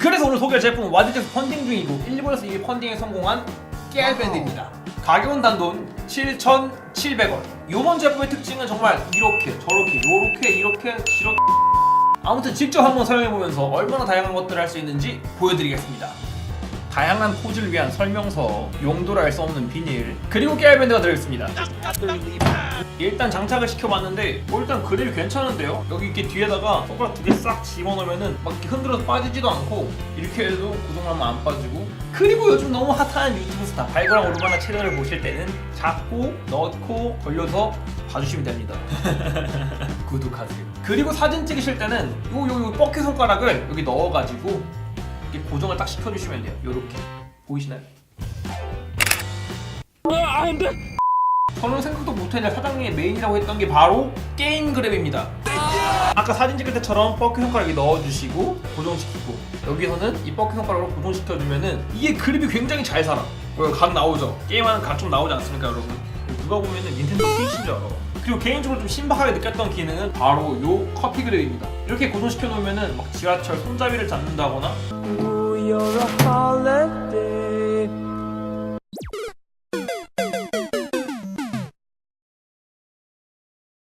그래서 오늘 소개할 제품은 와드에서 펀딩 중이고 일본에서 이 펀딩에 성공한 깨알밴드입니다. 가격은 단돈 7,700원. 이번 제품의 특징은 정말 이렇게 저렇게 요렇게 이렇게 이렇게 아무튼 직접 한번 사용해보면서 얼마나 다양한 것들을 할 수 있는지 보여드리겠습니다. 다양한 포즈를 위한 설명서, 용도를 알 수 없는 비닐, 그리고 깨알밴드가 들어있습니다. 일단 장착을 시켜봤는데 뭐 일단 그립이 괜찮은데요? 여기 이렇게 뒤에다가 손가락 두 개 싹 집어넣으면은 막 흔들어서 빠지지도 않고 이렇게 해도 구동하면 안 빠지고 그리고 요즘 너무 핫한 유튜브 스타 발가락 오르바나 채널을 보실 때는 잡고 넣고 돌려서 봐주시면 됩니다 구독하세요 그리고 사진 찍으실 때는 요 요요 뻑키 손가락을 여기 넣어가지고 이렇게 고정을 딱 시켜주시면 돼요 요렇게 보이시나요? 저는 생각도 못했는데 사장님이 메인이라고 했던 게 바로 게임 그랩입니다. 아까 사진 찍을 때처럼 뻐크 손가락에 넣어주시고 고정시키고 여기서는 이 뻐크 손가락으로 고정시켜주면은 이게 그립이 굉장히 잘 살아. 여기 각 나오죠? 게임하는 각 좀 나오지 않습니까 여러분? 누가 보면은 닌텐도 스위치인 줄 알아. 그리고 개인적으로 좀 신박하게 느꼈던 기능은 바로 요 커피 그립입니다. 이렇게 고정시켜 놓으면은 막 지하철 손잡이를 잡는다거나